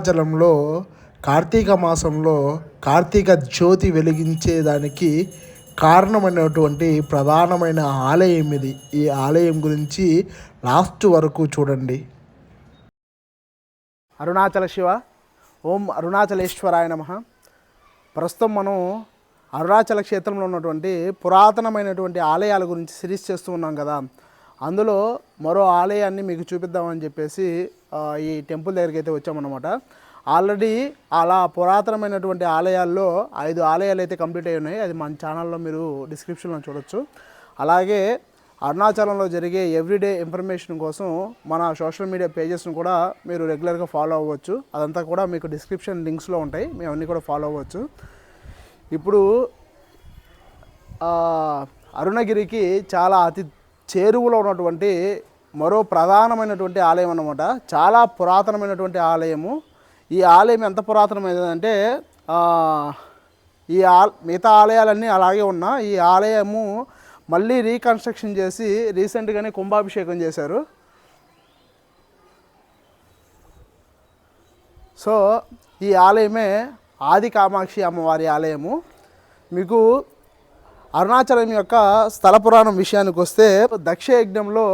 భద్రాచలంలో కార్తీక మాసంలో కార్తీక జ్యోతి వెలిగించేదానికి కారణమైనటువంటి ప్రధానమైన ఆలయం ఇది. ఈ ఆలయం గురించి లాస్ట్ వరకు చూడండి. అరుణాచల శివ ఓం అరుణాచలేశ్వరాయ నమ. ప్రస్తుతం మనం అరుణాచల క్షేత్రంలో ఉన్నటువంటి పురాతనమైనటువంటి ఆలయాల గురించి సిరీస్ చేస్తూ ఉన్నాం కదా. అందులో మరో ఆలయాన్ని మీకు చూపిద్దామని చెప్పేసి ఈ టెంపుల్ దగ్గరికి అయితే వచ్చామన్నమాట. ఆల్రెడీ అలా పురాతనమైనటువంటి ఆలయాల్లో ఐదు ఆలయాలు అయితే కంప్లీట్ అయి ఉన్నాయి. అది మన ఛానల్లో మీరు డిస్క్రిప్షన్లో చూడొచ్చు. అలాగే అరుణాచలంలో జరిగే ఎవ్రీడే ఇన్ఫర్మేషన్ కోసం మన సోషల్ మీడియా పేజెస్ను కూడా మీరు రెగ్యులర్గా ఫాలో అవ్వచ్చు. అదంతా కూడా మీకు డిస్క్రిప్షన్ లింక్స్లో ఉంటాయి. మేము అన్నీ కూడా ఫాలో అవ్వచ్చు. ఇప్పుడు అరుణగిరికి చాలా అతి చేరువలో ఉన్నటువంటి మరో ప్రధానమైనటువంటి ఆలయం అన్నమాట. చాలా పురాతనమైనటువంటి ఆలయము. ఈ ఆలయం ఎంత పురాతనమైనదంటే ఈ ఆ మిగతా ఆలయాలన్నీ అలాగే ఉన్నా ఈ ఆలయము మళ్ళీ రీకన్స్ట్రక్షన్ చేసి రీసెంట్గానే కుంభాభిషేకం చేశారు. సో ఈ ఆలయమే ఆది కామాక్షి అమ్మవారి ఆలయము. మీకు అరుణాచలం యొక్క స్థల పురాణం విషయానికి వస్తే దక్ష యజ్ఞంలో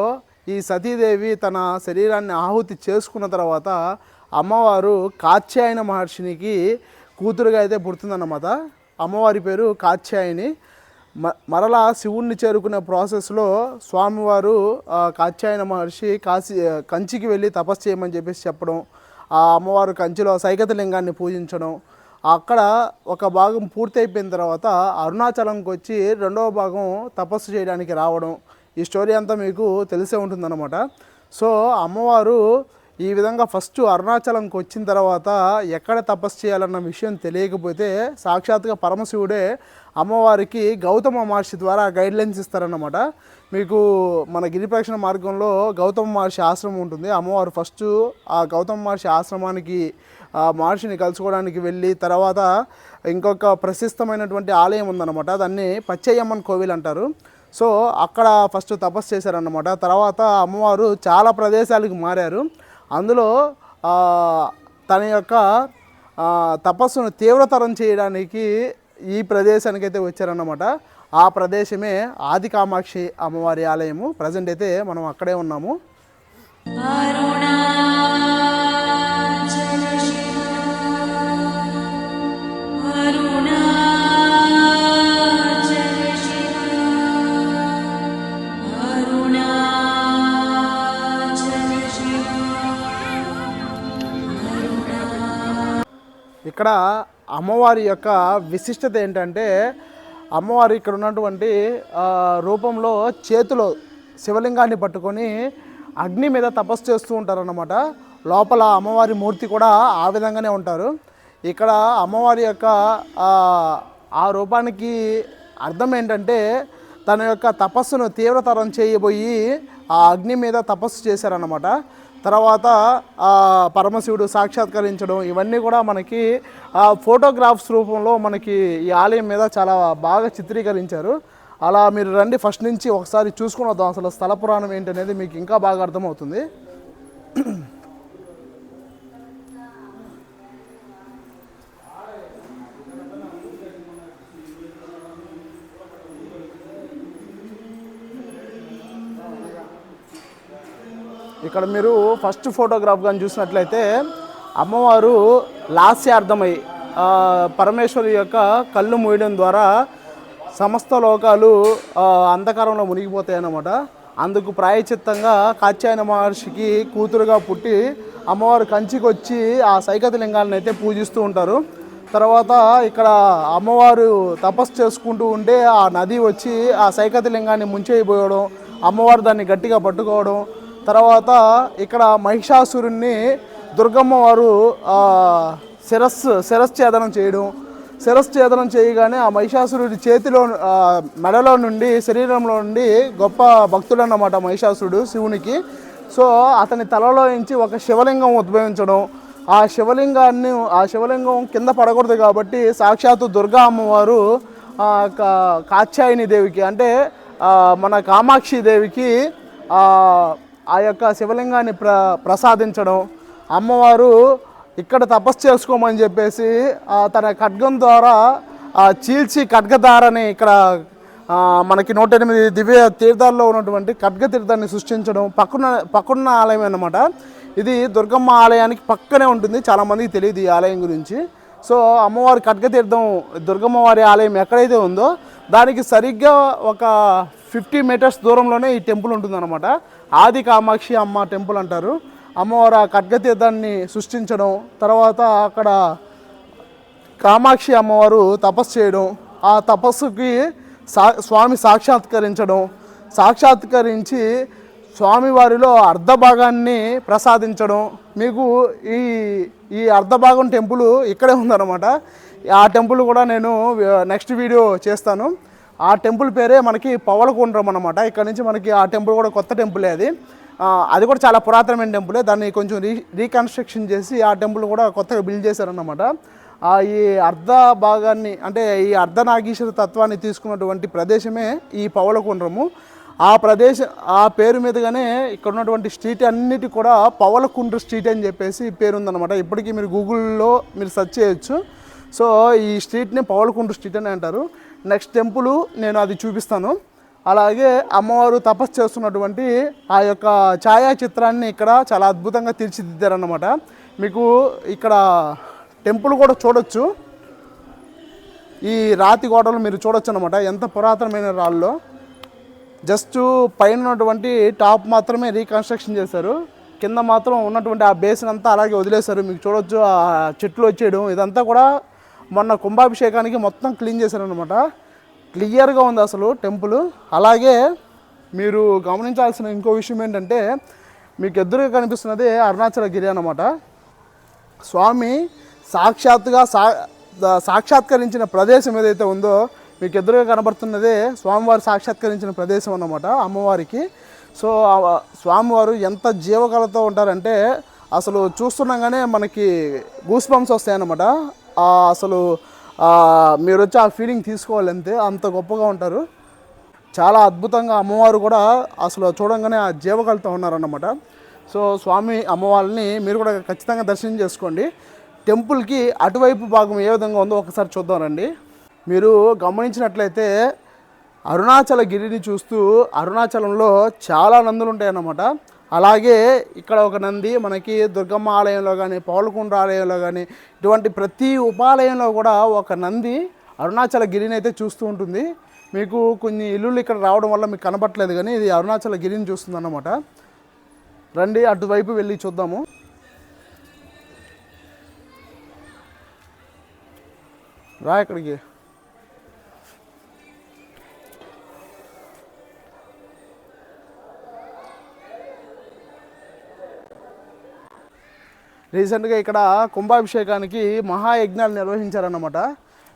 ఈ సతీదేవి తన శరీరాన్ని ఆహుతి చేసుకున్న తర్వాత అమ్మవారు కాత్యాయన మహర్షినికి కూతురుగా అయితే పుడుతుందన్నమాట. అమ్మవారి పేరు కాత్యాయని. మ మరలా శివుణ్ణి చేరుకునే ప్రాసెస్లో స్వామివారు కాత్యాయన మహర్షి కాశీ కంచికి వెళ్ళి తపస్సు చేయమని చెప్పేసి చెప్పడం ఆ అమ్మవారు కంచిలో సైకతలింగాన్ని పూజించడం అక్కడ ఒక భాగం పూర్తి అయిపోయిన తర్వాత అరుణాచలంకి వచ్చి రెండవ భాగం తపస్సు చేయడానికి రావడం ఈ స్టోరీ అంతా మీకు తెలిసే ఉంటుందన్నమాట. సో అమ్మవారు ఈ విధంగా ఫస్ట్ అరుణాచలంకి వచ్చిన తర్వాత ఎక్కడ తపస్సు చేయాలన్న విషయం తెలియకపోతే సాక్షాత్గా పరమశివుడే అమ్మవారికి గౌతమ మహర్షి ద్వారా గైడ్లైన్స్ ఇస్తారన్నమాట. మీకు మన గిరిప్రక్షణ మార్గంలో గౌతమ మహర్షి ఆశ్రమం ఉంటుంది. అమ్మవారు ఫస్ట్ ఆ గౌతమ మహర్షి ఆశ్రమానికి ఆ మహర్షిని కలుసుకోవడానికి వెళ్ళి తర్వాత ఇంకొక ప్రశస్తమైనటువంటి ఆలయం ఉందన్నమాట. దాన్ని పచ్చయ్యమ్మన్ కోవిల్ అంటారు సో అక్కడ ఫస్ట్ తపస్సు చేశారన్నమాట. తర్వాత అమ్మవారు చాలా ప్రదేశాలకు మారారు. అందులో తన యొక్క తపస్సును తీవ్రతరం చేయడానికి ఈ ప్రదేశానికి అయితే వచ్చారన్నమాట. ఆ ప్రదేశమే ఆది కామాక్షి అమ్మవారి ఆలయము. ప్రజెంట్ అయితే మనం అక్కడే ఉన్నాము. ఇక్కడ అమ్మవారి యొక్క విశిష్టత ఏంటంటే అమ్మవారు ఇక్కడ ఉన్నటువంటి రూపంలో చేతిలో శివలింగాన్ని పట్టుకొని అగ్ని మీద తపస్సు చేస్తూ ఉంటారన్నమాట. లోపల అమ్మవారి మూర్తి కూడా ఆ విధంగానే ఉంటారు. ఇక్కడ అమ్మవారి యొక్క ఆ, ఆ రూపానికి అర్థం ఏంటంటే తన యొక్క తపస్సును తీవ్రతరం చేయబోయి ఆ అగ్ని మీద తపస్సు చేశారన్నమాట. తర్వాత పరమశివుడు సాక్షాత్కరించడం ఇవన్నీ కూడా మనకి ఫోటోగ్రాఫ్స్ రూపంలో మనకి ఈ ఆలయం మీద చాలా బాగా చిత్రీకరించారు. అలా మీరు రండి ఫస్ట్ నుంచి ఒకసారి చూసుకుని వద్దాం. అసలు స్థల పురాణం ఏంటనేది మీకు ఇంకా బాగా అర్థమవుతుంది. ఇక్కడ మీరు ఫస్ట్ ఫోటోగ్రాఫ్ కానీ చూసినట్లయితే అమ్మవారు లాస్యార్థమై పరమేశ్వరి యొక్క కళ్ళు మూయడం ద్వారా సమస్త లోకాలు అంధకారంలో మునిగిపోతాయి అన్నమాట అందుకు ప్రాయచిత్తంగా కాత్యాయన మహర్షికి కూతురుగా పుట్టి అమ్మవారు కంచికి వచ్చి ఆ సైకత లింగాలను అయితే పూజిస్తూ ఉంటారు. తర్వాత ఇక్కడ అమ్మవారు తపస్సు చేసుకుంటూ ఉంటే ఆ నది వచ్చి ఆ సైకత లింగాన్ని ముంచేయిపోవడం అమ్మవారు దాన్ని గట్టిగా పట్టుకోవడం తర్వాత ఇక్కడ మహిషాసురుణ్ణి దుర్గమ్మ వారు శిరస్సు శిరశ్ఛేదనం చేయడం. శిరశ్ఛేదనం చేయగానే ఆ మహిషాసురుడి చేతిలో మెడలో నుండి శరీరంలో నుండి గొప్ప భక్తుడు అన్నమాట మహిషాసురుడు శివునికి. సో అతని తలలో నుంచి ఒక శివలింగం ఉద్భవించడం. ఆ శివలింగాన్ని ఆ శివలింగం కింద పడకూడదు కాబట్టి సాక్షాత్తు దుర్గా అమ్మవారు కా- కాత్యాయని దేవికి అంటే మన కామాక్షి దేవికి ఆ, యొక్క శివలింగాన్ని ప్ర ప్రసాదించడం అమ్మవారు ఇక్కడ తపస్సు చేసుకోమని చెప్పేసి తన ఖడ్గం ద్వారా ఆ, చీల్చి ఖడ్గధారని ఇక్కడ మనకి నూట ఎనిమిది దివ్య తీర్థాల్లో ఉన్నటువంటి ఖడ్గ తీర్థాన్ని సృష్టించడం పక్కన పక్కన్న ఆలయం అన్నమాట. ఇది దుర్గమ్మ ఆలయానికి పక్కనే ఉంటుంది. చాలామందికి తెలియదు ఈ ఆలయం గురించి. సో అమ్మవారి ఖడ్గ తీర్థం దుర్గమ్మ వారి ఆలయం ఎక్కడైతే ఉందో దానికి సరిగ్గా ఒక ఫిఫ్టీ మీటర్స్ దూరంలోనే ఈ టెంపుల్ ఉంటుందన్నమాట. ఆది కామాక్షి అమ్మ టెంపుల్ అంటారు. అమ్మవారు ఆ ఖడ్గతీర్థాన్ని సృష్టించడం తర్వాత అక్కడ కామాక్షి అమ్మవారు తపస్సు చేయడం ఆ తపస్సుకి సా స్వామి సాక్షాత్కరించడం. సాక్షాత్కరించి స్వామివారిలో అర్ధభాగాన్ని ప్రసాదించడం. మీకు ఈ ఈ అర్ధభాగం టెంపుల్ ఇక్కడే ఉందన్నమాట. ఆ టెంపుల్ కూడా నేను నెక్స్ట్ వీడియో చేస్తాను. ఆ టెంపుల్ పేరే మనకి పవలకుండ్రం అనమాట ఇక్కడ నుంచి మనకి ఆ టెంపుల్ కూడా కొత్త టెంపులే అది. అది కూడా చాలా పురాతనమైన టెంపులే. దాన్ని కొంచెం రీ రీకన్స్ట్రక్షన్ చేసి ఆ టెంపుల్ కూడా కొత్తగా బిల్డ్ చేశారన్నమాట. ఆ ఈ అర్ధ భాగాన్ని అంటే ఈ అర్ధనాగీశ్వర తత్వాన్ని తీసుకున్నటువంటి ప్రదేశమే ఈ పవలకుండ్రము ఆ ప్రదేశం ఆ పేరు మీదుగానే ఇక్కడ ఉన్నటువంటి స్ట్రీట్ అన్నిటి కూడా పవలకుండ్ర స్ట్రీట్ అని చెప్పేసి పేరు ఉందన్నమాట. ఇప్పటికీ మీరు గూగుల్లో మీరు సెర్చ్ చేయొచ్చు. సో ఈ స్ట్రీట్ని పవలకుండ్ర స్ట్రీట్ అని అంటారు. నెక్స్ట్ టెంపుల్ నేను అది చూపిస్తాను. అలాగే అమ్మవారు తపస్సు చేస్తున్నటువంటి ఆ యొక్క ఛాయాచిత్రాన్ని ఇక్కడ చాలా అద్భుతంగా తీర్చిదిద్దారన్నమాట. మీకు ఇక్కడ టెంపుల్ కూడా చూడొచ్చు. ఈ రాతి గోడలు మీరు చూడొచ్చు అనమాట ఎంత పురాతనమైన రాళ్ళలో జస్ట్ పైన ఉన్నటువంటి టాప్ మాత్రమే రీకన్స్ట్రక్షన్ చేశారు. కింద మాత్రం ఉన్నటువంటి ఆ బేసిన్ అంతా అలాగే వదిలేశారు. మీకు చూడొచ్చు ఆ చెట్లు వచ్చేయడం. ఇదంతా కూడా మొన్న కుంభాభిషేకానికి మొత్తం క్లీన్ చేశారనమాట క్లియర్గా ఉంది అసలు టెంపుల్. అలాగే మీరు గమనించాల్సిన ఇంకో విషయం ఏంటంటే మీకు ఎదురుగా కనిపిస్తున్నది అరుణాచల గిరి స్వామి సాక్షాత్తుగా సా సాక్షాత్కరించిన ప్రదేశం ఏదైతే ఉందో మీకు ఎదురుగా కనబడుతున్నదే స్వామివారు సాక్షాత్కరించిన ప్రదేశం అన్నమాట అమ్మవారికి. సో స్వామివారు ఎంత జీవకళతో ఉంటారంటే అసలు చూస్తుండగానే మనకి గూస్ బంప్స్ వస్తాయన్నమాట. అసలు మీరు వచ్చి ఆ ఫీలింగ్ తీసుకోవాలంతే అంత గొప్పగా ఉంటారు. చాలా అద్భుతంగా అమ్మవారు కూడా అసలు చూడంగానే ఆ జీవకళతో ఉన్నారన్నమాట. సో స్వామి అమ్మవారిని మీరు కూడా ఖచ్చితంగా దర్శనం చేసుకోండి. టెంపుల్కి అటువైపు భాగం ఏ విధంగా ఉందో ఒకసారి చూద్దాం రండి. మీరు గమనించినట్లయితే అరుణాచల గిరిని చూస్తూ అరుణాచలంలో చాలా నందులు ఉంటాయన్నమాట అలాగే ఇక్కడ ఒక నంది మనకి దుర్గమ్మ ఆలయంలో కానీ పౌలకుండ ఆలయంలో కానీ ఇటువంటి ప్రతి ఉపాలయంలో కూడా ఒక నంది అరుణాచల గిరిని అయితే చూస్తూ ఉంటుంది. మీకు కొన్ని ఇల్లులు ఇక్కడ రావడం వల్ల మీకు కనపట్లేదు కానీ ఇది అరుణాచల గిరిని చూస్తుంది అన్నమాట రండి అటువైపు వెళ్ళి చూద్దాము. రా ఇక్కడికి. రీసెంట్గా ఇక్కడ కుంభాభిషేకానికి మహాయజ్ఞాలు నిర్వహించారన్నమాట.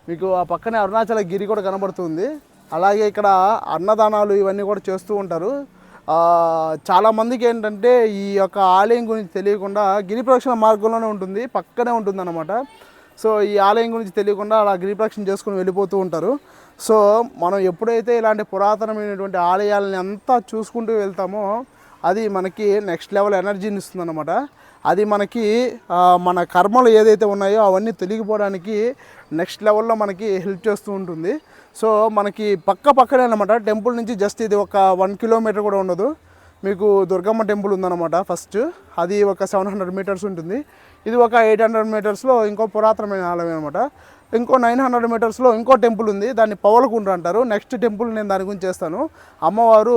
మీకు ఆ పక్కనే అరుణాచల గిరి కూడా కనబడుతుంది. అలాగే ఇక్కడ అన్నదానాలు ఇవన్నీ కూడా చేస్తూ ఉంటారు. చాలామందికి ఏంటంటే ఈ యొక్క ఆలయం గురించి తెలియకుండా గిరి ప్రదక్షిణ మార్గంలోనే ఉంటుంది పక్కనే ఉంటుంది అన్నమాట సో ఈ ఆలయం గురించి తెలియకుండా అలా గిరి ప్రదక్షిణ చేసుకుని వెళ్ళిపోతూ ఉంటారు. సో మనం ఎప్పుడైతే ఇలాంటి పురాతనమైనటువంటి ఆలయాలని అంతా చూసుకుంటూ వెళ్తామో అది మనకి నెక్స్ట్ లెవెల్ ఎనర్జీని ఇస్తుంది అనమాట అది మనకి మన కర్మలు ఏదైతే ఉన్నాయో అవన్నీ తొలగిపోవడానికి నెక్స్ట్ లెవెల్లో మనకి హెల్ప్ చేస్తూ ఉంటుంది. సో మనకి పక్క పక్కనే అనమాట టెంపుల్ నుంచి జస్ట్ ఇది ఒక వన్ కిలోమీటర్ కూడా ఉండదు. మీకు దుర్గమ్మ టెంపుల్ ఉందన్నమాట ఫస్ట్ అది ఒక సెవెన్ హండ్రెడ్ మీటర్స్ ఉంటుంది. ఇది ఒక ఎయిట్ హండ్రెడ్ మీటర్స్లో ఇంకో పురాతనమైన ఆలయం అనమాట ఇంకో నైన్ హండ్రెడ్ మీటర్స్లో ఇంకో టెంపుల్ ఉంది దాన్ని పవలకుండ్ర అంటారు. నెక్స్ట్ టెంపుల్ నేను దాని గురించి చేస్తాను. అమ్మవారు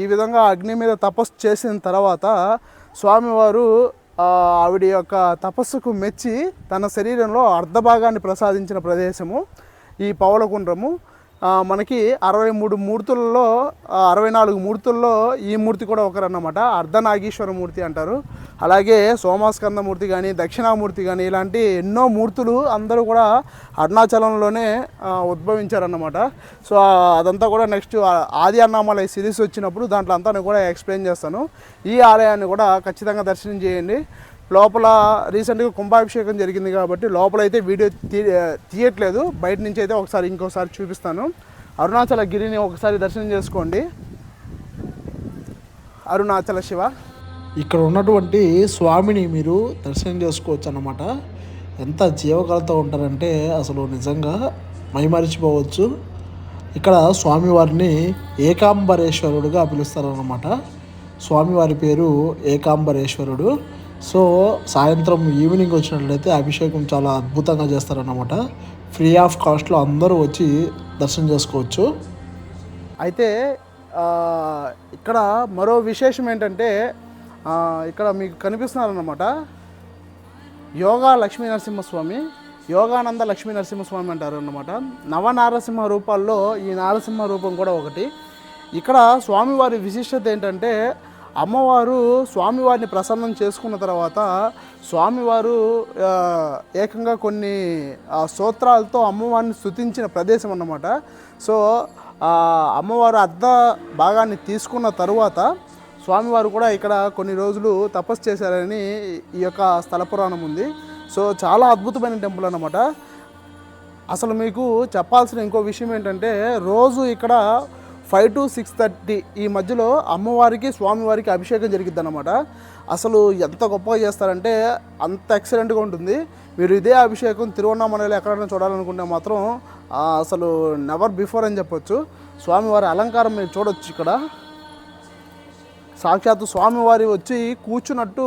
ఈ విధంగా అగ్ని మీద తపస్సు చేసిన తర్వాత స్వామివారు ఆవిడ యొక్క తపస్సుకు మెచ్చి తన శరీరంలో అర్ధభాగాన్ని ప్రసాదించిన ప్రదేశము ఈ పవలకుండ్రము. మనకి అరవై మూడు మూర్తులలో అరవై నాలుగు మూర్తుల్లో ఈ మూర్తి కూడా ఒకరన్నమాట. అర్ధనాగీశ్వర మూర్తి అంటారు. అలాగే సోమాస్కంద మూర్తి కానీ దక్షిణామూర్తి కానీ ఇలాంటి ఎన్నో మూర్తులు అందరూ కూడా అరుణాచలంలోనే ఉద్భవించారన్నమాట. సో అదంతా కూడా నెక్స్ట్ ఆది అన్నామలై సిరీస్ వచ్చినప్పుడు దాంట్లో అంతా కూడా ఎక్స్ప్లెయిన్ చేస్తాను. ఈ ఆలయాన్ని కూడా ఖచ్చితంగా దర్శనం చేయండి. లోపల రీసెంట్గా కుంభాభిషేకం జరిగింది కాబట్టి లోపల అయితే వీడియో తీ తీయట్లేదు. బయట నుంచి అయితే ఒకసారి ఇంకోసారి చూపిస్తాను. అరుణాచల గిరిని ఒకసారి దర్శనం చేసుకోండి. అరుణాచల శివ. ఇక్కడ ఉన్నటువంటి స్వామిని మీరు దర్శనం చేసుకోవచ్చు అన్నమాట ఎంత జీవకలతో ఉంటారంటే అసలు నిజంగా మైమరిచిపోవచ్చు. ఇక్కడ స్వామివారిని ఏకాంబరేశ్వరుడుగా పిలుస్తారన్నమాట. స్వామివారి పేరు ఏకాంబరేశ్వరుడు. సో సాయంత్రం ఈవినింగ్ వచ్చినట్లయితే అభిషేకం చాలా అద్భుతంగా చేస్తారన్నమాట. ఫ్రీ ఆఫ్ కాస్ట్లో అందరూ వచ్చి దర్శనం చేసుకోవచ్చు. అయితే ఇక్కడ మరో విశేషం ఏంటంటే ఇక్కడ మీకు కనిపిస్తున్నారన్నమాట. యోగా లక్ష్మీ నరసింహస్వామి యోగానంద లక్ష్మీ నరసింహస్వామి అంటారు అన్నమాట నవనారసింహ రూపాల్లో ఈ నారసింహ రూపం కూడా ఒకటి. ఇక్కడ స్వామివారి విశిష్టత ఏంటంటే అమ్మవారు స్వామివారిని ప్రసన్నం చేసుకున్న తర్వాత స్వామివారు ఏకంగా కొన్ని స్తోత్రాలతో అమ్మవారిని స్థుతించిన ప్రదేశం అన్నమాట. సో అమ్మవారు అర్ధ భాగాన్ని తీసుకున్న తరువాత స్వామివారు కూడా ఇక్కడ కొన్ని రోజులు తపస్సు చేశారని ఈ యొక్క స్థల పురాణం ఉంది. సో చాలా అద్భుతమైన టెంపుల్ అన్నమాట. అసలు మీకు చెప్పాల్సిన ఇంకో విషయం ఏంటంటే రోజు ఇక్కడ ఫైవ్ టు సిక్స్ థర్టీ ఈ మధ్యలో అమ్మవారికి స్వామివారికి అభిషేకం జరిగిద్ది అనమాట అసలు ఎంత గొప్పగా చేస్తారంటే అంత ఎక్సలెంట్గా ఉంటుంది. మీరు ఇదే అభిషేకం తిరువన్నామలలో ఎక్కడైనా చూడాలనుకుంటే మాత్రం అసలు నెవర్ బిఫోర్ అని చెప్పొచ్చు. స్వామివారి అలంకారం మీరు చూడొచ్చు ఇక్కడ. సాక్షాత్తు స్వామివారి వచ్చి కూర్చున్నట్టు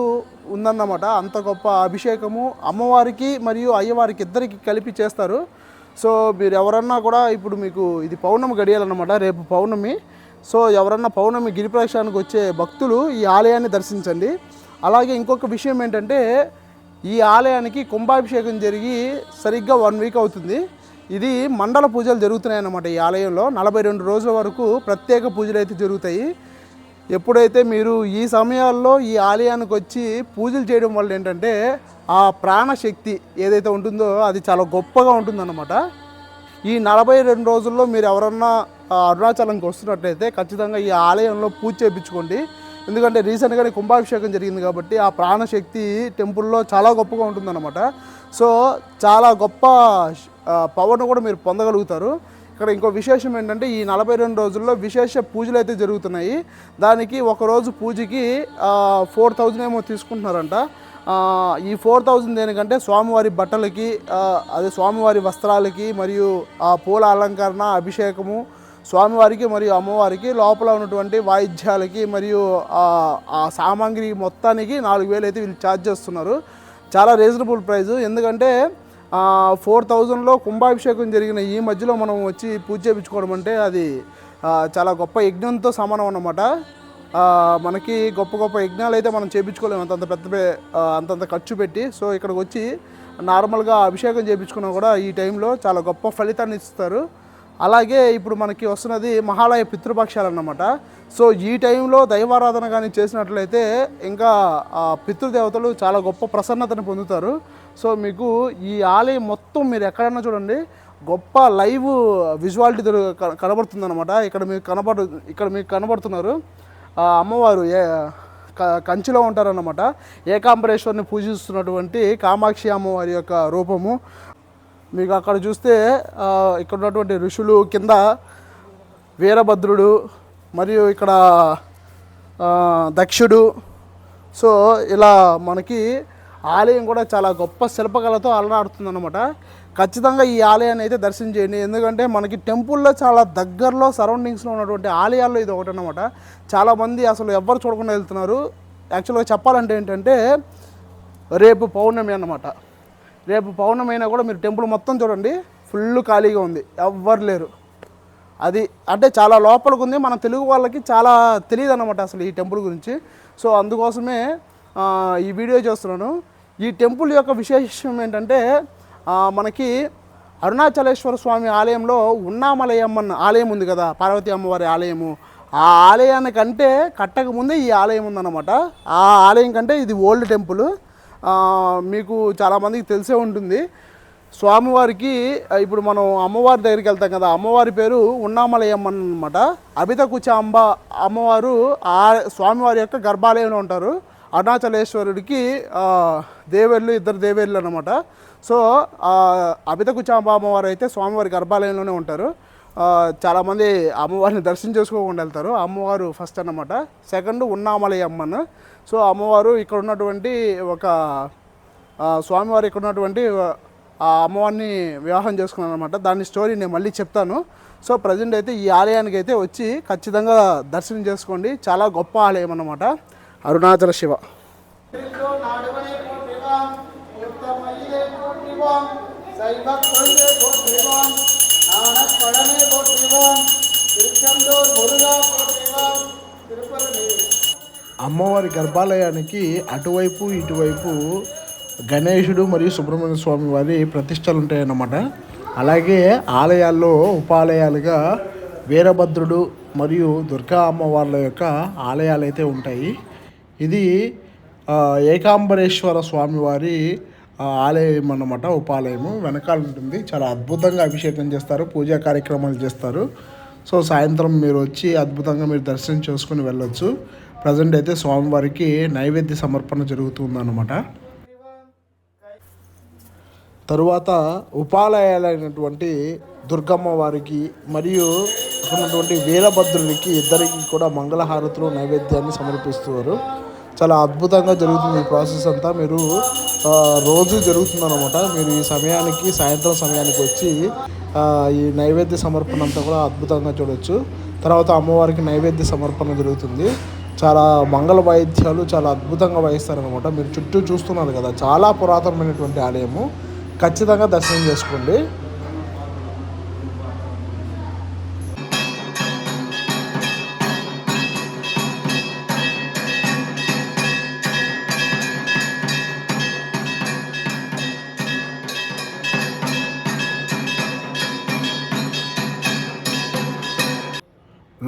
ఉందన్నమాట. అంత గొప్ప అభిషేకము అమ్మవారికి మరియు అయ్యవారికి ఇద్దరికి కలిపి చేస్తారు. సో మీరు ఎవరన్నా కూడా ఇప్పుడు మీకు ఇది పౌర్ణమి గడియాలన్నమాట రేపు పౌర్ణమి. సో ఎవరన్నా పౌర్ణమి గిరిప్రవేశానికి వచ్చే భక్తులు ఈ ఆలయాన్ని దర్శించండి. అలాగే ఇంకొక విషయం ఏంటంటే ఈ ఆలయానికి కుంభాభిషేకం జరిగి సరిగ్గా వన్ వీక్ అవుతుంది. ఇది మండల పూజలు జరుగుతున్నాయి అన్నమాట ఈ ఆలయంలో. నలభై రెండు రోజుల వరకు ప్రత్యేక పూజలు అయితే జరుగుతాయి. ఎప్పుడైతే మీరు ఈ సమయాల్లో ఈ ఆలయానికి వచ్చి పూజలు చేయడం వల్ల ఏంటంటే ఆ ప్రాణశక్తి ఏదైతే ఉంటుందో అది చాలా గొప్పగా ఉంటుందన్నమాట. ఈ నలభై రెండు రోజుల్లో మీరు ఎవరన్నా అరుణాచలంకి వస్తున్నట్లయితే ఖచ్చితంగా ఈ ఆలయంలో పూజ చేయించుకోండి. ఎందుకంటే రీసెంట్గానే కుంభాభిషేకం జరిగింది కాబట్టి ఆ ప్రాణశక్తి టెంపుల్లో చాలా గొప్పగా ఉంటుందన్నమాట. సో చాలా గొప్ప పవర్ను కూడా మీరు పొందగలుగుతారు. ఇక్కడ ఇంకో విశేషం ఏంటంటే ఈ నలభై రెండు రోజుల్లో విశేష పూజలు అయితే జరుగుతున్నాయి. దానికి ఒక రోజు పూజకి ఫోర్ థౌజండ్ ఏమో తీసుకుంటున్నారంట. ఈ ఫోర్ థౌజండ్ దేనికంటే స్వామివారి బట్టలకి అదే స్వామివారి వస్త్రాలకి మరియు ఆ పూల అలంకరణ అభిషేకము స్వామివారికి మరియు అమ్మవారికి లోపల ఉన్నటువంటి వాయిద్యాలకి మరియు ఆ ఆ సామాగ్రి మొత్తానికి నాలుగు వేలు అయితే వీళ్ళు ఛార్జ్ చేస్తున్నారు. చాలా రీజనబుల్ ప్రైస్ ఎందుకంటే ఫోర్ థౌజండ్లో కుంభాభిషేకం జరిగిన ఈ మధ్యలో మనం వచ్చి పూజ చేయించుకోవడం అంటే అది చాలా గొప్ప యజ్ఞంతో సమానం అన్నమాట. మనకి గొప్ప గొప్ప యజ్ఞాలు అయితే మనం చేయించుకోలేము. అంతంత పెద్ద అంతంత ఖర్చు పెట్టి. సో ఇక్కడికి వచ్చి నార్మల్గా అభిషేకం చేయించుకున్నా కూడా ఈ టైంలో చాలా గొప్ప ఫలితాన్ని ఇస్తారు. అలాగే ఇప్పుడు మనకి వస్తున్నది మహాలయ పితృపక్షాలు అన్నమాట. సో ఈ టైంలో దైవారాధన కానీ చేసినట్లయితే ఇంకా పితృదేవతలు చాలా గొప్ప ప్రసన్నతను పొందుతారు. సో మీకు ఈ ఆలయం మొత్తం మీరు ఎక్కడైనా చూడండి గొప్ప లైవ్ విజువాలిటీ కనబడుతుంది అనమాట ఇక్కడ మీకు కనబడు ఇక్కడ మీకు కనబడుతున్నారు. అమ్మవారు ఏ క- కంచిలో ఉంటారన్నమాట. ఏకాంబరేశ్వరిని పూజిస్తున్నటువంటి కామాక్షి అమ్మవారి యొక్క రూపము. మీకు అక్కడ చూస్తే ఇక్కడ ఉన్నటువంటి ఋషులు కింద వీరభద్రుడు మరియు ఇక్కడ దక్షుడు. సో ఇలా మనకి ఆలయం కూడా చాలా గొప్ప శిల్పకళతో అలరాడుతుంది అనమాట ఖచ్చితంగా ఈ ఆలయాన్ని అయితే దర్శనం చేయండి. ఎందుకంటే మనకి టెంపుల్లో చాలా దగ్గరలో సరౌండింగ్స్లో ఉన్నటువంటి ఆలయాల్లో ఇది ఒకటి అనమాట చాలామంది అసలు ఎవ్వరు చూడకుండా వెళ్తున్నారు. యాక్చువల్గా చెప్పాలంటే ఏంటంటే రేపు పౌర్ణమి అన్నమాట. రేపు పౌర్ణమి అయినా కూడా మీరు టెంపుల్ మొత్తం చూడండి. ఫుల్ ఖాళీగా ఉంది. ఎవ్వరు లేరు. అది అంటే చాలా లోపలికి ఉంది. మన తెలుగు వాళ్ళకి చాలా తెలియదు అనమాట అసలు ఈ టెంపుల్ గురించి. సో అందుకోసమే ఈ వీడియో చేస్తున్నాను. ఈ టెంపుల్ యొక్క విశేషం ఏంటంటే మనకి అరుణాచలేశ్వర స్వామి ఆలయంలో ఉన్నామలయమ్మన్న ఆలయం ఉంది కదా పార్వతీ అమ్మవారి ఆలయము. ఆ ఆలయానికంటే కట్టకముందే ఈ ఆలయం ఉందన్నమాట. ఆ ఆలయం కంటే ఇది ఓల్డ్ టెంపుల్. మీకు చాలామందికి తెలిసే ఉంటుంది. స్వామివారికి ఇప్పుడు మనం అమ్మవారి దగ్గరికి వెళ్తాం కదా అమ్మవారి పేరు ఉన్నామలయమ్మ అనమాట అభిత కుచాంబ అమ్మవారు ఆ స్వామివారి యొక్క గర్భాలయంలో ఉంటారు. అరుణాచలేశ్వరుడికి దేవేళ్ళు ఇద్దరు దేవేళ్ళు అనమాట సో ఆ, అభిత అమ్మవారు అయితే స్వామివారి గర్భాలయంలోనే ఉంటారు. చాలామంది అమ్మవారిని దర్శనం చేసుకోకుండా వెళ్తారు. అమ్మవారు ఫస్ట్ అనమాట సెకండ్ ఉన్నామలై అమ్మను. సో అమ్మవారు ఇక్కడ ఉన్నటువంటి ఒక స్వామివారు ఇక్కడ ఉన్నటువంటి ఆ అమ్మవారిని వివాహం చేసుకున్నాను అనమాట దాని స్టోరీ నేను మళ్ళీ చెప్తాను. సో ప్రజెంట్ అయితే ఈ ఆలయానికి అయితే వచ్చి ఖచ్చితంగా దర్శనం చేసుకోండి. చాలా గొప్ప ఆలయం అనమాట అరుణాచల శివ. అమ్మవారి గర్భాలయానికి అటువైపు ఇటువైపు గణేశుడు మరియు సుబ్రహ్మణ్య స్వామి వారి ప్రతిష్టలు ఉంటాయన్నమాట. అలాగే ఆలయాల్లో ఉపాలయాలుగా వీరభద్రుడు మరియు దుర్గా అమ్మవార్ల యొక్క ఆలయాలు అయితే ఉంటాయి. ఇది ఏకాంబరేశ్వర స్వామివారి ఆలయం అన్నమాట ఉపాలయము. వెనకాల ఉంటుంది. చాలా అద్భుతంగా అభిషేకం చేస్తారు. పూజా కార్యక్రమాలు చేస్తారు. సో సాయంత్రం మీరు వచ్చి అద్భుతంగా మీరు దర్శనం చేసుకుని వెళ్ళొచ్చు. ప్రజెంట్ అయితే స్వామివారికి నైవేద్య సమర్పణ జరుగుతుందన్నమాట. తరువాత ఉపాలయాలైనటువంటి దుర్గమ్మ వారికి మరియు అక్కడ ఉన్నటువంటి వీరభద్రునికి ఇద్దరికి కూడా మంగళహారతులు నైవేద్యాన్ని సమర్పిస్తున్నారు. చాలా అద్భుతంగా జరుగుతుంది ఈ ప్రాసెస్ అంతా. మీరు రోజు జరుగుతుందన్నమాట. మీరు ఈ సమయానికి సాయంత్రం సమయానికి వచ్చి ఈ నైవేద్య సమర్పణ అంతా కూడా అద్భుతంగా చూడొచ్చు. తర్వాత అమ్మవారికి నైవేద్య సమర్పణ జరుగుతుంది. చాలా మంగళ వాయిద్యాలు చాలా అద్భుతంగా వాయిస్తారనమాట మీరు చుట్టూ చూస్తున్నారు కదా చాలా పురాతనమైనటువంటి ఆలయము. ఖచ్చితంగా దర్శనం చేసుకోండి.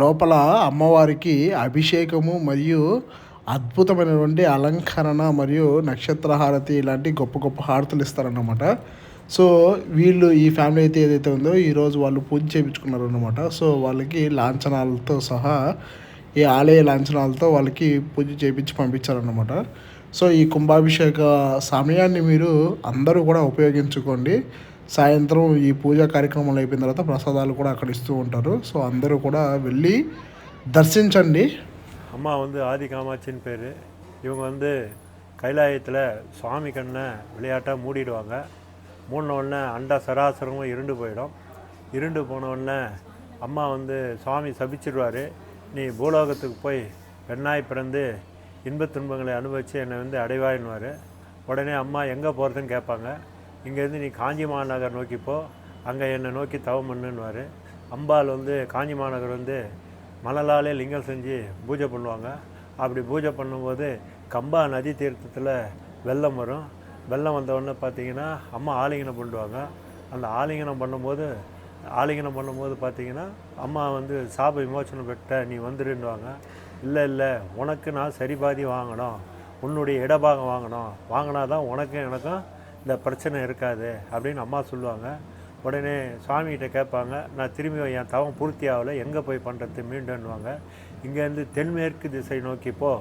లోపల అమ్మవారికి అభిషేకము మరియు అద్భుతమైనటువంటి అలంకరణ మరియు నక్షత్ర హారతి ఇలాంటి గొప్ప గొప్ప హారతులు ఇస్తారన్నమాట. సో వీళ్ళు ఈ ఫ్యామిలీ అయితే ఏదైతే ఉందో ఈరోజు వాళ్ళు పూజ చేయించుకున్నారు అనమాట సో వాళ్ళకి లాంఛనాలతో సహా ఈ ఆలయ లాంఛనాలతో వాళ్ళకి పూజ చేయించి పంపించారన్నమాట. సో ఈ కుంభాభిషేక సమయాన్ని మీరు అందరూ కూడా ఉపయోగించుకోండి. సాయంత్రం ఈ పూజా కార్యక్రమాలు అయిపోయిన తర్వాత ప్రసాదాలు కూడా అక్కడ ఇస్తూ ఉంటారు సో అందరూ కూడా వెళ్ళి దర్శించండి அம்மா வந்து ஆதி காமாட்சின்னு பேர் இவங்க வந்து கைலாயத்தில் சுவாமி கண்ணை விளையாட்டாக மூடிடுவாங்க மூடின உடனே அண்டா சராசரமும் இருண்டு போயிடும் இருண்டு போன உடனே அம்மா வந்து சுவாமி சபிச்சிடுவார் நீ பூலோகத்துக்கு போய் பெண்ணாய் பிறந்து இன்பத் துன்பங்களை அனுபவித்து என்னை வந்து அடைவாயின்னுவார் உடனே அம்மா எங்கே போகிறதுன்னு கேட்பாங்க இங்கேருந்து நீ காஞ்சி மாநகர் நோக்கிப்போ அங்கே என்னை நோக்கி தவம் பண்ணுன்னுவார். அம்பாள் வந்து காஞ்சி மாநகர் வந்து மணலாலே லிங்கம் செஞ்சு பூஜை பண்ணுவாங்க. அப்படி பூஜை பண்ணும்போது கம்பா நதி தீர்த்தத்தில் வெள்ளம் வரும். வெள்ளம் வந்தவுடனே பார்த்தீங்கன்னா அம்மா ஆலிங்கனம் பண்ணுவாங்க. அந்த ஆலிங்கனம் பண்ணும்போது ஆலிங்கனம் பண்ணும்போது பார்த்தீங்கன்னா அம்மா வந்து சாப விமோசனம் பெற்ற நீ வந்துடுன்னுவாங்க இல்லை இல்லை உனக்கு நான் சரி பாதி வாங்கணும். உன்னுடைய இடபாகம் வாங்கணும். வாங்கினா தான் உனக்கும் எனக்கும் இந்த பிரச்சனை இருக்காது அப்படின்னு அம்மா சொல்லுவாங்க. உடனே சுவாமிகிட்ட கேட்பாங்க நான் திரும்பி என் தவம் பூர்த்தி ஆகலை எங்கே போய் பண்ணுறது மீண்டுன்னுவாங்க. இங்கேருந்து தென்மேற்கு திசை நோக்கி போ.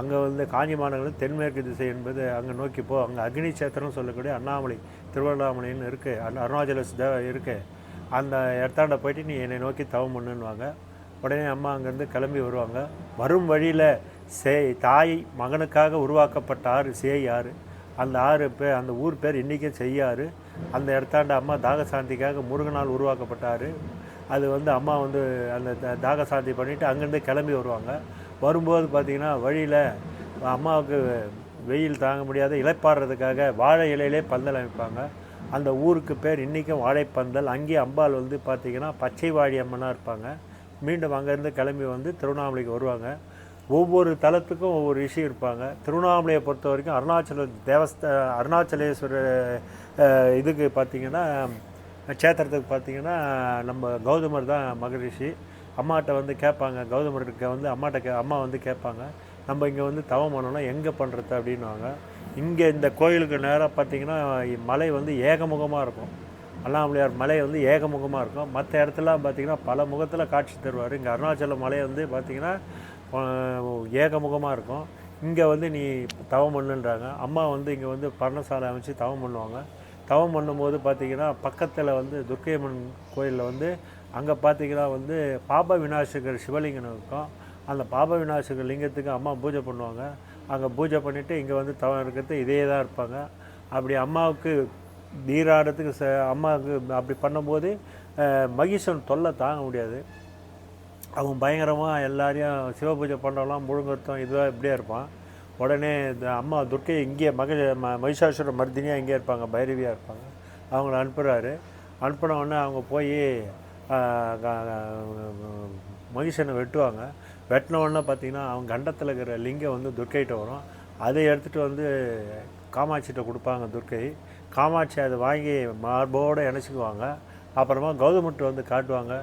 அங்கே வந்து காஞ்சி மாநகரம் தென்மேற்கு திசை என்பது அங்கே நோக்கி போ. அங்கே அக்னி சேத்திரம் சொல்லக்கூடிய அண்ணாமலை திருவண்ணாமலைன்னு இருக்குது அந்த அருணாச்சல இருக்குது அந்த இடத்தாண்ட போயிட்டு நீ என்னை நோக்கி தவம் பண்ணுன்னுவாங்க. உடனே அம்மா அங்கேருந்து கிளம்பி வருவாங்க. வரும் வழியில் சே தாய் மகனுக்காக உருவாக்கப்பட்ட ஆறு சேய் ஆறு. அந்த ஆறு பேர் அந்த ஊர் பேர் இன்றைக்கும் செய்யாறு. அந்த இடத்தாண்ட அம்மா தாகசாந்திக்காக முருகனால் உருவாக்கப்பட்டார். அது வந்து அம்மா வந்து அந்த த- தாகசாந்தி பண்ணிவிட்டு அங்கேருந்து கிளம்பி வருவாங்க. வரும்போது பார்த்திங்கன்னா வழியில் அம்மாவுக்கு வெயில் தாங்க முடியாத இலைப்பாடுறதுக்காக வாழை இலையிலே பந்தல் அமைப்பாங்க. அந்த ஊருக்கு பேர் இன்றைக்கும் வாழைப்பந்தல். அங்கேயே அம்பாள் வந்து பார்த்திங்கன்னா பச்சை வாழி அம்மனாக இருப்பாங்க. மீண்டும் அங்கேருந்து கிளம்பி வந்து திருவண்ணாமலைக்கு வருவாங்க. ஒவ்வொரு தலத்துக்கும் ஒவ்வொரு விஷயம் இருப்பாங்க. திருவண்ணாமலையை பொறுத்த வரைக்கும் அருணாச்சல தேவஸ்த அருணாச்சலேஸ்வரர் இதுக்கு பார்த்திங்கன்னா க்ஷேத்திரத்துக்கு பார்த்தீங்கன்னா நம்ம கௌதமர் தான் மகரிஷி. அம்மாட்ட வந்து கேட்பாங்க. கௌதமருக்கு வந்து அம்மாட்ட கே அம்மா வந்து கேட்பாங்க. நம்ம இங்கே வந்து தவம் பண்ணோம்னா எங்கே பண்ணுறது அப்படின்னுவாங்க. இங்கே இந்த கோயிலுக்கு நேராக பார்த்தீங்கன்னா மலை வந்து ஏகமுகமாக இருக்கும். அண்ணாமலையார் மலை வந்து ஏகமுகமாக இருக்கும். மற்ற இடத்துலலாம் பார்த்திங்கன்னா பல முகத்தில் காட்சி தருவார். இங்கே அருணாச்சல மலை வந்து பார்த்திங்கன்னா ஏகமுகமாக இருக்கும். இங்கே வந்து நீ தவம் பண்ணுன்றாங்க. அம்மா வந்து இங்கே வந்து பர்ணசாலை அமைச்சு தவம் பண்ணுவாங்க. தவம் பண்ணும்போது பார்த்திங்கன்னா பக்கத்தில் வந்து துர்க்கையம்மன் கோயிலில் வந்து அங்கே பார்த்தீங்கன்னா வந்து பாப விநாசகர் சிவலிங்கம் இருக்கும். அந்த பாப விநாசகர் லிங்கத்துக்கு அம்மா பூஜை பண்ணுவாங்க. அங்கே பூஜை பண்ணிவிட்டு இங்கே வந்து தவம் இருக்கிறது இதே தான் இருப்பாங்க. அப்படி அம்மாவுக்கு நீராடுறதுக்கு ச அம்மாவுக்கு அப்படி பண்ணும்போது மகிஷன் தொல்லை தாங்க முடியாது. அவன் பயங்கரமாக எல்லாரையும் சிவபூஜை பண்ணலாம் முழுங்கத்தம் இதுவாக இப்படியே இருப்பான். உடனே இந்த அம்மா துர்க்கை இங்கே மக ம மகிஷாசுர மர்தினியாக இங்கே இருப்பாங்க பைரவியாக இருப்பாங்க. அவங்கள அனுப்புகிறாரு அனுப்பினவுடனே அவங்க போய் மகிஷனை வெட்டுவாங்க. வெட்டினவுடனே பார்த்திங்கன்னா பார்த்தீங்கன்னா அவங்க கண்டத்தில் இருக்கிற லிங்கம் வந்து துர்க்கைகிட்ட வரும். அதை எடுத்துகிட்டு வந்து காமாட்சிகிட்ட கொடுப்பாங்க துர்க்கை. காமாட்சி அதை வாங்கி மார்போடு இணைச்சிக்குவாங்க. அப்புறமா கௌதமட்டு வந்து காட்டுவாங்க.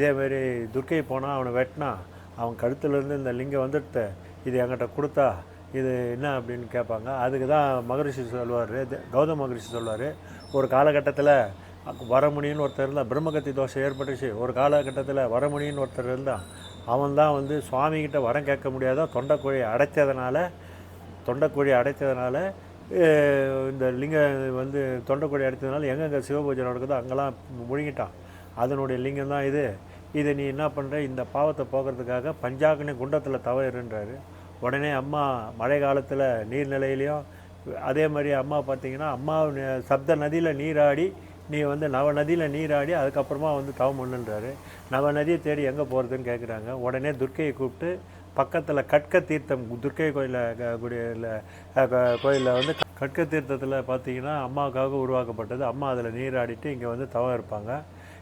இதேமாரி துர்க்கை போனால் அவனை வெட்டினா அவன் கழுத்துலேருந்து இந்த லிங்கம் வந்துட்டு இது என்கிட்ட கொடுத்தா இது என்ன அப்படின்னு கேட்பாங்க. அதுக்கு தான் மகரிஷி சொல்லுவார் கௌதம் மகரிஷி சொல்லுவார் ஒரு காலகட்டத்தில் வரமுனின்னு ஒருத்தர் இருந்தால் பிரம்மகத்தி தோஷம் ஏற்பட்டுச்சு. ஒரு காலகட்டத்தில் வரமுனின்னு ஒருத்தர் இருந்தான். அவன் தான் வந்து சுவாமிகிட்ட வரம் கேட்க முடியாத தொண்டைக்குழி அடைத்ததுனால தொண்டைக்குழி அடைத்ததுனால இந்த லிங்க வந்து தொண்டைக்குழி அடைத்ததுனால எங்கெங்கே சிவபூஜை நடக்குதோ அங்கெல்லாம் முழுங்கிட்டான். அதனுடைய லிங்கம் தான் இது. இதை நீ என்ன பண்ணுற இந்த பாவத்தை போக்குறதுக்காக பஞ்சாக்னி குண்டத்தில் தவறுன்றாரு உடனே அம்மா மழை காலத்தில் நீர்நிலையிலையும் அதே மாதிரி அம்மா பார்த்தீங்கன்னா அம்மா சப்த நதியில் நீராடி நீ வந்து நவ நதியில் நீராடி அதுக்கப்புறமா வந்து தவம் பண்ணுன்றாரு. நவ நதியை தேடி எங்கே போகிறதுன்னு கேட்குறாங்க உடனே துர்க்கையை கூப்பிட்டு பக்கத்தில் கட்க தீர்த்தம் துர்க்கை கோயிலில் குடியில் கோயிலில் வந்து கட்க தீர்த்தத்தில் பார்த்தீங்கன்னா அம்மாவுக்காக உருவாக்கப்பட்டது. அம்மா அதில் நீராடிட்டு இங்கே வந்து தவம் இருப்பாங்க.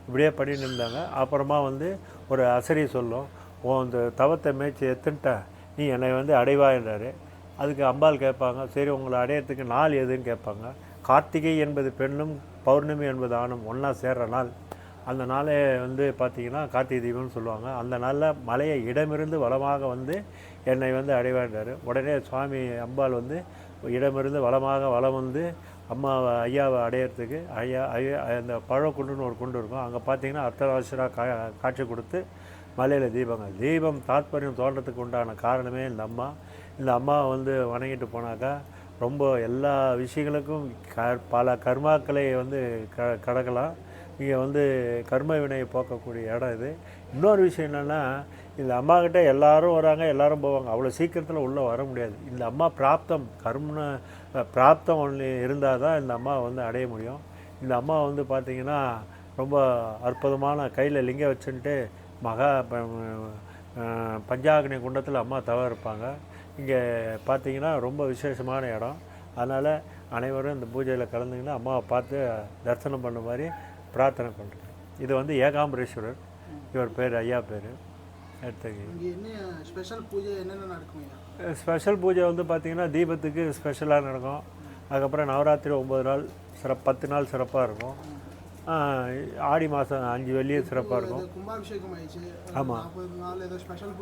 இப்படியே பண்ணிட்டு இருந்தாங்க. அப்புறமா வந்து ஒரு அசரி சொல்லும் ஓ அந்த தவத்தை மேய்ச்சி எத்துன்ட்ட. நீ என்னை வந்து அடைவாயின்றாரு அதுக்கு அம்பாள் கேட்பாங்க சரி உங்களை அடையிறதுக்கு நாள் எதுன்னு கேட்பாங்க. கார்த்திகை என்பது பெண்ணும் பௌர்ணமி என்பது ஆணும் ஒன்றா சேர்ற நாள். அந்த நாளை வந்து பார்த்தீங்கன்னா கார்த்திகை தீபம்னு சொல்லுவாங்க. அந்த நாளில் மலையை இடமிருந்து வளமாக வந்து என்னை வந்து அடைவாண்டார் உடனே சுவாமி அம்பாள் வந்து இடமிருந்து வளமாக வலம் வந்து அம்மாவை ஐயாவை அடையிறதுக்கு ஐயா ஐயா அந்த பழக்குண்டுன்னு ஒரு குண்டு இருக்கும். அங்கே பார்த்தீங்கன்னா அர்த்தராசராக கா காட்சி கொடுத்து மலையில் தீபங்க தீபம் தாத்பரியம் தோன்றதுக்கு உண்டான காரணமே இந்த அம்மா. இந்த அம்மாவை வந்து வணங்கிட்டு போனாக்கா ரொம்ப எல்லா விஷயங்களுக்கும் க பல கர்மாக்களை வந்து க கடக்கலாம். இங்கே வந்து கர்ம வினையை போக்கக்கூடிய இடம் இது. இன்னொரு விஷயம் என்னென்னா இந்த அம்மாக்கிட்ட எல்லாரும் வராங்க எல்லாரும் போவாங்க. அவ்வளோ சீக்கிரத்தில் உள்ளே வர முடியாது. இந்த அம்மா பிராப்தம் கர்ம பிராப்தம் ஒன்று இருந்தால் தான் இந்த அம்மா வந்து அடைய முடியும். இந்த அம்மா வந்து பார்த்திங்கன்னா ரொம்ப அற்புதமான கையில் லிங்கம் வச்சுன்ட்டு மகா பஞ்சாகனி குண்டத்தில் அம்மா தவ இருப்பாங்க. இங்கே பார்த்தீங்கன்னா ரொம்ப விசேஷமான இடம். அதனால் அனைவரும் இந்த பூஜையில் கலந்துங்கன்னா அம்மாவை பார்த்து தரிசனம் பண்ண மாதிரி பிரார்த்தனை பண்ணுறேன் இது வந்து ஏகாம்பரேஸ்வரர். இவர் பேர் ஐயா பேர். எடுத்துக்கு என்ன ஸ்பெஷல் பூஜை என்னென்ன நடக்குங்க? ஸ்பெஷல் பூஜை வந்து பார்த்திங்கன்னா தீபத்துக்கு ஸ்பெஷலாக நடக்கும். அதுக்கப்புறம் நவராத்திரி ஒம்பது நாள் சிறப்பு பத்து நாள் சிறப்பாக இருக்கும். ஆடி மாதம் அஞ்சு வெள்ளியும் சிறப்பாக இருக்கும். கும்பாபிஷேகம் ஆமாம்.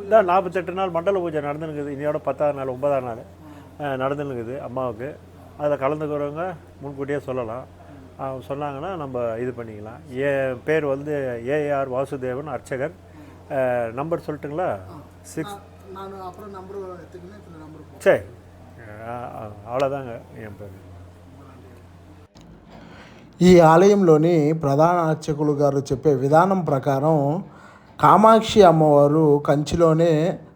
இதான் நாற்பத்தெட்டு நாள் மண்டல பூஜை நடந்துனுக்குது இன்னையோட பத்தாவது நாள் ஒன்பதாம் நாள் அஹ், நடந்துனுக்குது அம்மாவுக்கு. அதில் கலந்துக்கிறவங்க முன்கூட்டியே சொல்லலாம். சொன்னாங்கன்னா நம்ம இது பண்ணிக்கலாம். என் பேர் வந்து ஏஆர் வாசுதேவன் அர்ச்சகர். நம்பர் சொல்லட்டுங்களா சிக்ஸ் நான் அப்புறம் நம்பர் எடுத்துக்கினேன் இந்த நம்பர் சரி அஹ், அஹ், அவ்வளோதாங்க என் பேர் ఈ ఆలయంలోని ప్రధాన అర్చకులు గారు చెప్పే విధానం ప్రకారం కామాక్షి అమ్మవారు కంచిలోనే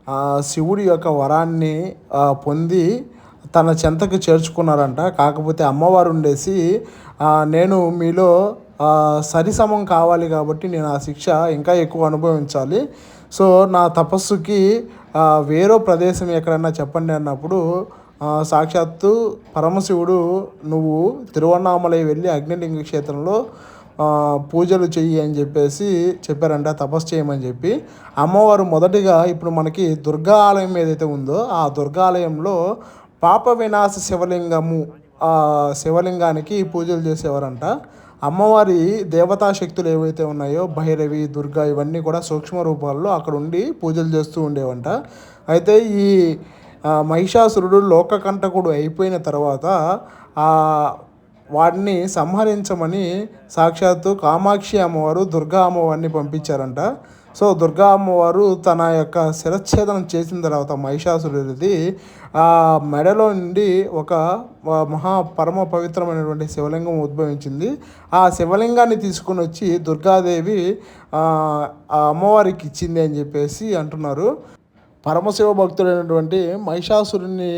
ఆ, శివుడి యొక్క వరాన్ని ఆ, పొంది తన చెంతకు చేర్చుకున్నారంట కాకపోతే అమ్మవారు ఉండేసి ఆ, నేను మీలో ఆ, సరిసమం కావాలి కాబట్టి నేను ఆ శిక్ష ఇంకా ఎక్కువ అనుభవించాలి. సో నా తపస్సుకి వేరే ప్రదేశం ఎక్కడన్నా చెప్పండి అన్నప్పుడు సాక్షాత్తు పరమశివుడు నువ్వు తిరువన్నామలై వెళ్ళి అగ్నిలింగ క్షేత్రంలో పూజలు చెయ్యి అని చెప్పేసి చెప్పారంట తపస్సు చేయమని చెప్పి. అమ్మవారు మొదటిగా ఇప్పుడు మనకి దుర్గా ఆలయం ఏదైతే ఉందో ఆ దుర్గాలయంలో పాప వినాశ శివలింగము శివలింగానికి పూజలు చేసేవారంట. అమ్మవారి దేవతా శక్తులు ఏవైతే ఉన్నాయో భైరవి దుర్గా ఇవన్నీ కూడా సూక్ష్మ రూపాల్లో అక్కడ ఉండి పూజలు చేస్తూ ఉండేవంట. అయితే ఈ మహిషాసురుడు లోకకంటకుడు అయిపోయిన తర్వాత ఆ వాడిని సంహరించమని సాక్షాత్తు కామాక్షి అమ్మవారు దుర్గా అమ్మవారిని పంపించారంట. సో దుర్గా అమ్మవారు తన యొక్క శిరచ్ఛేదనం చేసిన తర్వాత మహిషాసురుడిది ఆ మెడలో నుండి ఒక మహా పరమ పవిత్రమైనటువంటి శివలింగం ఉద్భవించింది. ఆ శివలింగాన్ని తీసుకుని వచ్చి దుర్గాదేవి ఆ అమ్మవారికి ఇచ్చింది అని చెప్పేసి అంటున్నారు. పరమశివ భక్తుడైనటువంటి మహిషాసురుని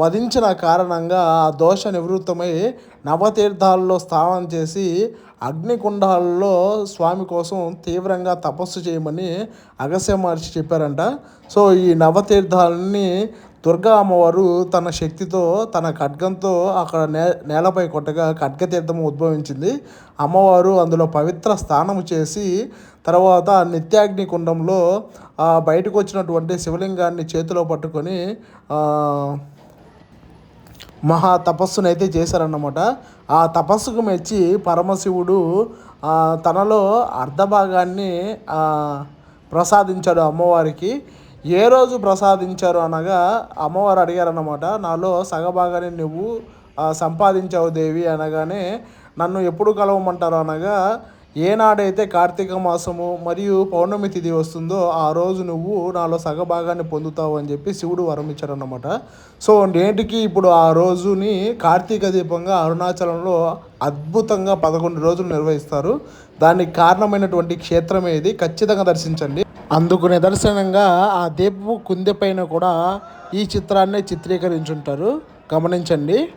వధించిన కారణంగా ఆ దోష నివృత్తమై నవతీర్థాల్లో స్నానం చేసి అగ్నికుండాల్లో స్వామి కోసం తీవ్రంగా తపస్సు చేయమని అగస్య మహర్షి చెప్పారంట. సో ఈ నవతీర్థాలని దుర్గా అమ్మవారు తన శక్తితో తన ఖడ్గంతో అక్కడ నే నేలపై కొట్టగా ఖడ్గతీర్థం ఉద్భవించింది. అమ్మవారు అందులో పవిత్ర స్నానం చేసి తర్వాత నిత్యాగ్ని కుండంలో బయటకు వచ్చినటువంటి శివలింగాన్ని చేతిలో పట్టుకొని మహా తపస్సును అయితే చేశారన్నమాట. ఆ తపస్సుకు మెచ్చి పరమశివుడు తనలో అర్ధభాగాన్ని ప్రసాదించాడు అమ్మవారికి. ఏ రోజు ప్రసాదించారు అనగా అమ్మవారు అడిగారన్నమాట నాలో సగభాగాన్ని నువ్వు సంపాదించావు దేవి అనగానే నన్ను ఎప్పుడు కలవమంటారు అనగా ఏనాడైతే కార్తీక మాసము మరియు పౌర్ణమి తిథి వస్తుందో ఆ రోజు నువ్వు నాలో సగభాగాన్ని పొందుతావు అని చెప్పి శివుడు వరం ఇచ్చారన్నమాట సో నేటికి ఇప్పుడు ఆ రోజుని కార్తీక దీపంగా అరుణాచలంలో అద్భుతంగా పదకొండు రోజులు నిర్వహిస్తారు. దానికి కారణమైనటువంటి క్షేత్రం ఇది ఖచ్చితంగా దర్శించండి. అందుకు నిదర్శనంగా ఆ దీపపు కుందె పైన కూడా ఈ చిత్రాన్నే చిత్రీకరించుంటారు. గమనించండి.